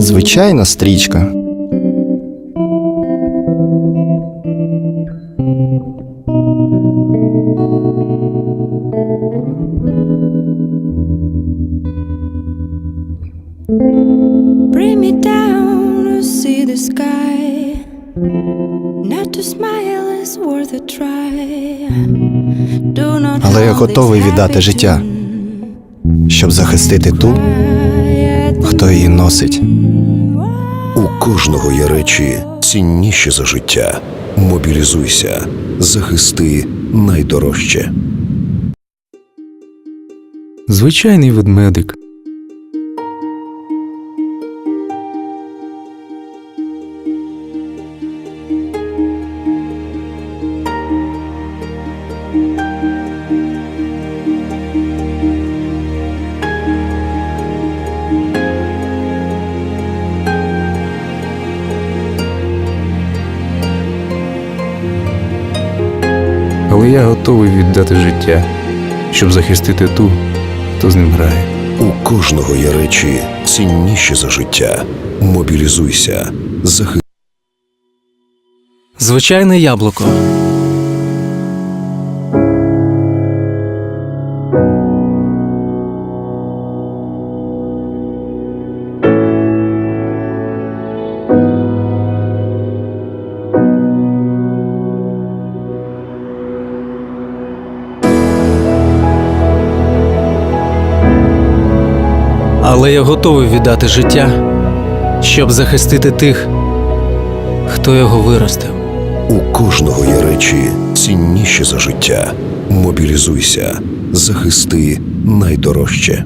Звичайна стрічка. Bring me down to see the sky. Not to smile is worth a try. Do not Але я готовий віддати життя, щоб захистити ту, хто її носить. Кожного є речі цінніші за життя. Мобілізуйся, захисти найдорожче. Звичайний ведмедик. Але я готовий віддати життя, щоб захистити ту, хто з ним грає. У кожного є речі цінніші за життя. Мобілізуйся, захисти Звичайне яблуко. Але я готовий віддати життя, щоб захистити тих, хто його виростив. У кожного є речі цінніші за життя. Мобілізуйся, захисти найдорожче.